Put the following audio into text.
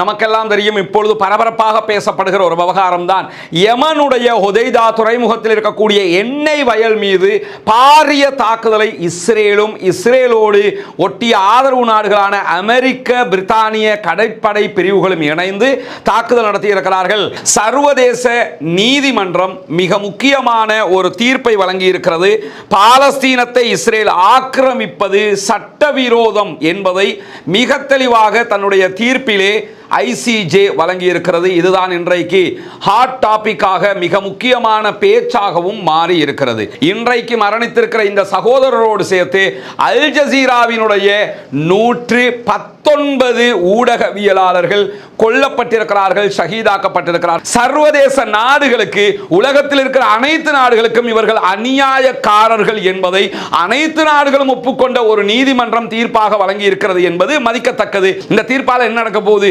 நமக்கெல்லாம் தெரியும் இப்பொழுது பரபரப்பாக பேசப்படுகிற ஒரு விவகாரம் தான் யமனுடைய ஹொதைதா துறைமுகத்தில் இருக்கக்கூடிய எண்ணெய் வயல் மீது பாரிய தாக்குதலை இஸ்ரேலும் இஸ்ரேலோடு ஒட்டிய ஆதரவு நாடுகளான அமெரிக்க பிரித்தானிய கடற்படை பிரிவுகளும் இணைந்து தாக்குதல் நடத்தியிருக்கிறார்கள். சர்வதேச நீதிமன்றம் மிக முக்கியமான ஒரு தீர்ப்பை வழங்கி இருக்கிறது பாலஸ்தீனத்தை இஸ்ரேல் ஆக்கிரமிப்பது சட்டவிரோதம் என்பதை மிக தெளிவாக தன்னுடைய தீர்ப்பிலே ஐசிஜே வழங்கி இருக்கிறது இதுதான் இன்றைக்கு ஹாட் டாபிக்காக மிக முக்கியமான பேச்சாகவும் மாறி இருக்கிறது இன்றைக்கு மரணித்திருக்கிற இந்த சகோதரரோடு சேர்த்து அல் ஜசீராவினுடைய நூற்று பத்தொன்பது ஊடகவியலாளர்கள் கொல்லப்பட்டிருக்கிறார்கள் ஷஹீதாக்கப்பட்டிருக்கிறார். சர்வதேச நாடுகளுக்கு உலகத்தில் இருக்கிற அனைத்து நாடுகளுக்கும் இவர்கள் அநியாயக்காரர்கள் என்பதை அனைத்து நாடுகளும் ஒப்புக்கொண்ட ஒரு நீதிமன்றம் தீர்ப்பாக வழங்கி இருக்கிறது என்பது மதிக்கத்தக்கது. இந்த தீர்ப்பால் என்ன நடக்க போகுது?